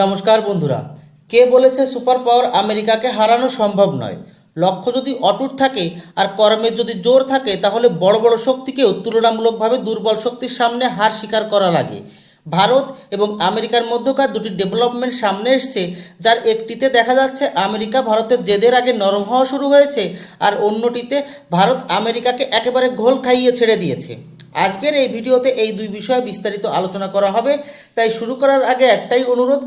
নমস্কার বন্ধুরা, কে বলেছে সুপার পাওয়ার আমেরিকাকে হারানো সম্ভব নয়? লক্ষ্য যদি অটুট থাকে আর কর্মের যদি জোর থাকে, তাহলে বড় বড় শক্তিকেও তুলনামূলকভাবে দুর্বল শক্তির সামনে হার স্বীকার করা লাগে। ভারত এবং আমেরিকার মধ্যকার দুটি ডেভেলপমেন্ট সামনে এসছে, যার একটিতে দেখা যাচ্ছে আমেরিকা ভারতের জেদের আগে নরম হওয়া শুরু হয়েছে আর অন্যটিতে ভারত আমেরিকাকে একেবারে ঘোল খাইয়ে ছেড়ে দিয়েছে। আজকের এই ভিডিওতে এই দুই বিষয়ে বিস্তারিত আলোচনা করা হবে, তাই শুরু করার আগে একটাই অনুরোধ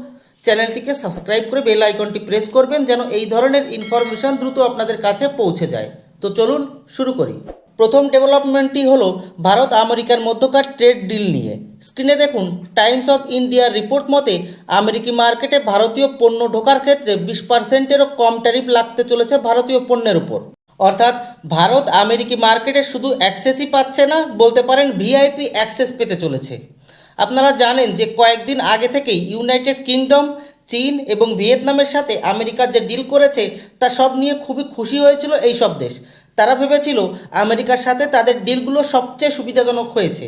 চ্যানেলটিকে সাবস্ক্রাইব করে বেল আইকনটি প্রেস করবেন যেন এই ধরনের ইনফরমেশন দ্রুত আপনাদের কাছে পৌঁছে যায়। তো চলুন শুরু করি। প্রথম ডেভেলপমেন্টটি হলো ভারত আমেরিকার মধ্যকার ট্রেড ডিল নিয়ে। স্ক্রিনে দেখুন, টাইমস অফ ইন্ডিয়ার রিপোর্ট মতে আমেরিকি মার্কেটে ভারতীয় পণ্য ঢোকার ক্ষেত্রে বিশ পার্সেন্টেরও কম ট্যারিফ লাগতে চলেছে ভারতীয় পণ্যের উপর। অর্থাৎ ভারত আমেরিকি মার্কেটে শুধু অ্যাক্সেসই পাচ্ছে না, বলতে পারেন ভিআইপি অ্যাক্সেস পেতে চলেছে। আপনারা জানেন যে কয়েকদিন আগে থেকেই ইউনাইটেড কিংডম, চীন এবং ভিয়েতনামের সাথে আমেরিকা যে ডিল করেছে, তা সব নিয়ে খুবই খুশি হয়েছিল এই সব দেশ। তারা ভেবেছিল আমেরিকার সাথে তাদের ডিলগুলো সবচেয়ে সুবিধাজনক হয়েছে।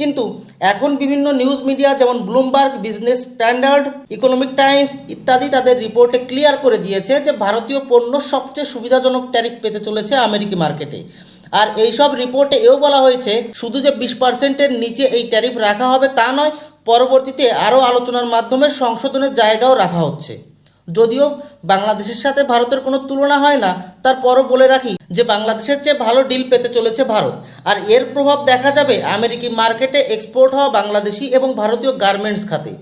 কিন্তু এখন বিভিন্ন নিউজ মিডিয়া যেমন Bloomberg, Business Standard, Economic Times ইত্যাদি তাদের রিপোর্টে ক্লিয়ার করে দিয়েছে যে ভারতীয় পণ্য সবচেয়ে সুবিধাজনক ট্যারিফ পেতে চলেছে আমেরিকি মার্কেটে। আর এইসব রিপোর্টে এও বলা হয়েছে, শুধু যে বিশ পার্সেন্টের নিচে এই ট্যারিফ রাখা হবে তা নয়, পরবর্তীতে আরও আলোচনার মাধ্যমে সংশোধনের জায়গাও রাখা হচ্ছে। যদিও বাংলাদেশের সাথে ভারতের কোনো তুলনা হয় না, তারপরও বলে রাখি যে বাংলাদেশের চেয়ে ভালো ডিল পেতে চলেছে ভারত। আর এর প্রভাব দেখা যাবে আমেরিকি মার্কেটে এক্সপোর্ট হওয়া বাংলাদেশি এবং ভারতীয় গার্মেন্টস খাতে।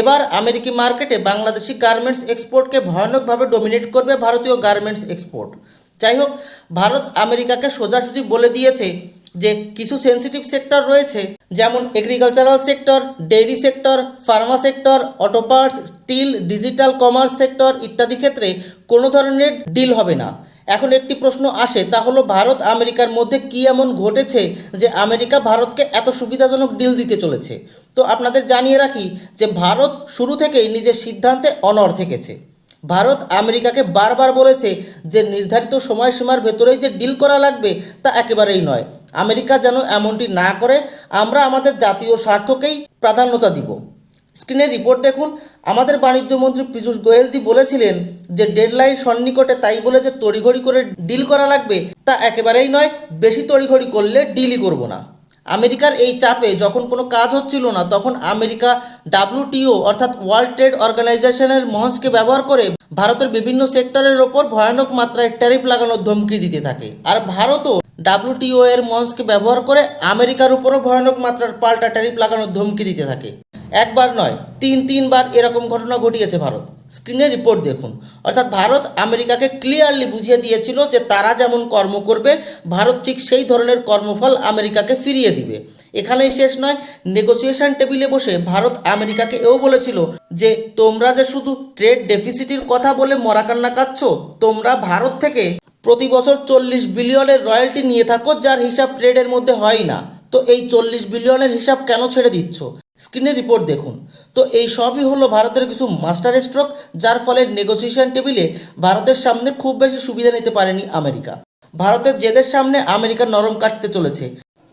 এবার আমেরিকি মার্কেটে বাংলাদেশি গার্মেন্টস এক্সপোর্টকে ভয়ানকভাবে ডোমিনেট করবে ভারতীয় গার্মেন্টস এক্সপোর্ট। যাই হোক ভারত আমেরিকাকে সোজাসুজি বলে দিয়েছে যে কিছু সেন্সিটিভ সেক্টর রয়েছে, যেমন agricultural sector dairy sector pharma sector auto parts steel digital commerce sector ইত্যাদি ক্ষেত্রে কোনো ধরনের ডিল হবে না। এখন একটি প্রশ্ন আসে, তা হলো ভারত আমেরিকার মধ্যে কী এমন ঘটেছে যে আমেরিকা ভারতকে এত সুবিধাজনক ডিল দিতে চলেছে? তো আপনাদের জানিয়ে রাখি যে ভারত শুরু থেকেই নিজের সিদ্ধান্তে অনড় থেকেছে। ভারত আমেরিকাকে বারবার বলেছে যে নির্ধারিত সময়সীমার ভেতরেই যে ডিল করা লাগবে তা একেবারেই নয়। আমেরিকা যেন এমনটি না করে, আমরা আমাদের জাতীয় স্বার্থকেই প্রাধান্যতা দিব। স্ক্রিনের রিপোর্ট দেখুন, আমাদের বাণিজ্য মন্ত্রী পীযূষ গোয়েলজি বলেছিলেন যে ডেডলাইন সন্নিকটে তাই বলে যে তড়িঘড়ি করে ডিল করা লাগবে তা একেবারেই নয়, বেশি তড়িঘড়ি করলে ডিলই করব না। আমেরিকার এই চাপে যখন কোনো কাজ হচ্ছিল না, তখন আমেরিকা ডাব্লিউটিও অর্থাৎ ওয়ার্ল্ড ট্রেড অর্গানাইজেশনের মঞ্চকে ব্যবহার করে ভারতের বিভিন্ন সেক্টরের ওপর ভয়ানক মাত্রায় ট্যারিফ লাগানোর ধমকি দিতে থাকে। আর ভারতও ডাব্লিউটিও এর মঞ্চকে ব্যবহার করে আমেরিকার উপরও ভয়ানক মাত্রার পাল্টা ট্যারিফ লাগানোর ধমকি দিতে থাকে। একবার নয়, তিন, তিনবার এরকম ঘটনা ঘটিয়েছে ভারত। স্ক্রিনে রিপোর্ট দেখুন। অর্থাৎ ভারত আমেরিকাকে ক্লিয়ারলি বুঝিয়ে দিয়েছিল যে তারা যেমন কর্ম করবে, ভারত ঠিক সেই ধরনের কর্মফল আমেরিকাকে ফিরিয়ে দিবে। এখানেই শেষ নয়। নেগোসিয়েশন টেবিলে বসে ভারত আমেরিকাকে এও বলেছিল যে, তোমরা যে শুধু ট্রেড ডেফিসিটের কথা বলে মরাকান্না কাচ্ছ তোমরা ভারত থেকে প্রতি বছর চল্লিশ বিলিয়নের রয়্যালটি নিয়ে থাকো যার হিসাব ট্রেডের মধ্যে হয় না। তো এই চল্লিশ বিলিয়নের হিসাব কেন ছেড়ে দিচ্ছ? স্ক্রিনে রিপোর্ট দেখুন। তো এই সবই হলো ভারতের কিছু মাস্টার স্ট্রোক, যার ফলে নেগোসিয়েশন টেবিলে ভারতের সামনে খুব বেশি সুবিধা নিতে পারেনি আমেরিকা। ভারতের জেদের সামনে আমেরিকা নরম কাটতে চলেছে।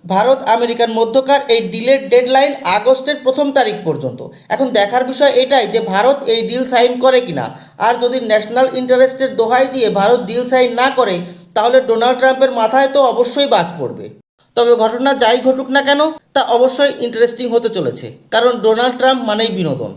ভারত, আমেরিকার মধ্যকার এই ডিলের ডেডলাইন আগস্টের প্রথম তারিখ পর্যন্ত। এখন দেখার বিষয় এটাই যে ভারত এই ডিল সাইন করে কিনা। আর যদি ন্যাশনাল ইন্টারেস্টের দোহাই দিয়ে ভারত ডিল সাইন না করে, তাহলে ডোনাল্ড ট্রাম্পের মাথায় তো অবশ্যই বাজ পড়বে। তবে ঘটনা যাই ঘটুক না কেন, তা অবশ্যই ইন্টারেস্টিং হতে চলেছে। কারণ ডোনাল্ড ট্রাম্প মানেই বিনোদন।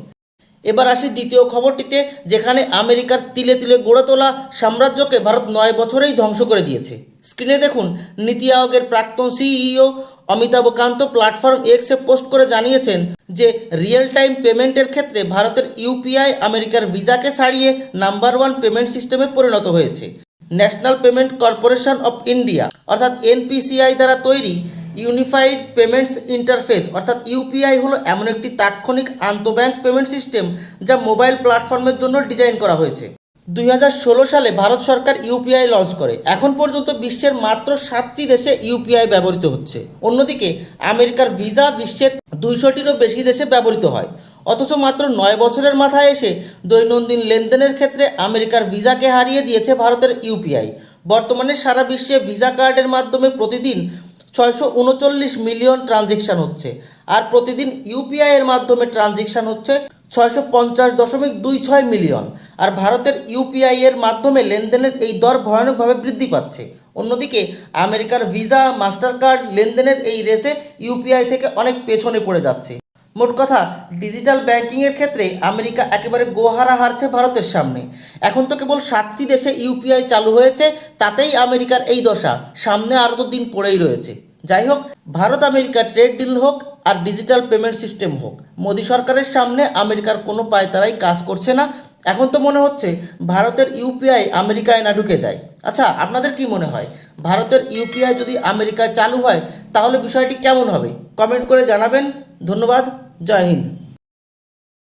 এবার আসি দ্বিতীয় খবরটিতে, যেখানে আমেরিকার তিলে তিলে গড়ে তোলা সাম্রাজ্যকে ভারত নয় বছরেই ধ্বংস করে দিয়েছে। স্ক্রিনে দেখুন, নীতি আয়োগের প্রাক্তন সিইও অমিতাভ কান্ত প্ল্যাটফর্ম এক্সে পোস্ট করে জানিয়েছেন যে রিয়েল টাইম পেমেন্টের ক্ষেত্রে ভারতের ইউপিআই আমেরিকার ভিসাকে ছাড়িয়ে নাম্বার ওয়ান পেমেন্ট সিস্টেমে পরিণত হয়েছে। National payment corporation of India অর্থাৎ এনপিসিআই দ্বারা তৈরি ইউনিফাইড পেমেন্টস ইন্টারফেস অর্থাৎ ইউপিআই হলো এমন একটি তাৎক্ষণিক আন্তঃব্যাংক পেমেন্ট সিস্টেম যা মোবাইল প্ল্যাটফর্মের জন্য ডিজাইন করা হয়েছে। দুই হাজার ষোলো সালে ভারত সরকার ইউপিআই লঞ্চ করে। এখন পর্যন্ত বিশ্বের মাত্র সাতটি দেশে ইউপিআই ব্যবহৃত হচ্ছে। অন্যদিকে, আমেরিকার ভিসা বিশ্বের দুইশোটিরও বেশি দেশে ব্যবহৃত হয়। অথচ মাত্র নয় বছরের মাথায় এসে দৈনন্দিন লেনদেনের ক্ষেত্রে আমেরিকার ভিসাকে হারিয়ে দিয়েছে ভারতের ইউপিআই বর্তমানে সারা বিশ্বে ভিসা কার্ডের মাধ্যমে প্রতিদিন ছয়শো উনচল্লিশ মিলিয়ন ট্রানজেকশন হচ্ছে। আর প্রতিদিন ইউপিআই এর মাধ্যমে ট্রানজেকশন হচ্ছে ছয়শো পঞ্চাশ দশমিক দুই ছয় মিলিয়ন। আর ভারতের ইউপিআই এর মাধ্যমে লেনদেনের এই দর ভয়ানকভাবে বৃদ্ধি পাচ্ছে। অন্যদিকে, আমেরিকার ভিসা মাস্টার কার্ড লেনদেনের এই রেসে ইউপিআই থেকে অনেক পেছনে পড়ে যাচ্ছে। মোট কথা, ডিজিটাল ব্যাংকিংয়ের ক্ষেত্রে আমেরিকা একেবারে গোহারা হারছে ভারতের সামনে। এখন তো কেবল সাতটি দেশে ইউপিআই চালু হয়েছে, তাতেই আমেরিকার এই দশা সামনে আরও তো দিন পড়েই রয়েছে। যাই হোক ভারত আমেরিকা ট্রেড ডিল হোক আর ডিজিটাল পেমেন্ট সিস্টেম হোক। মোদী সরকারের সামনে আমেরিকার কোনো পায়তারাই কাজ করছে না। এখন তো মনে হচ্ছে ভারতের ইউপিআই আমেরিকায় না ঢুকে যায়। আচ্ছা আপনাদের কি মনে হয়? ভারতের ইউপিআই যদি আমেরিকায় চালু হয়, তাহলে বিষয়টি কেমন হবে? কমেন্ট করে জানাবেন। ধন্যবাদ। জয় হিন্দ।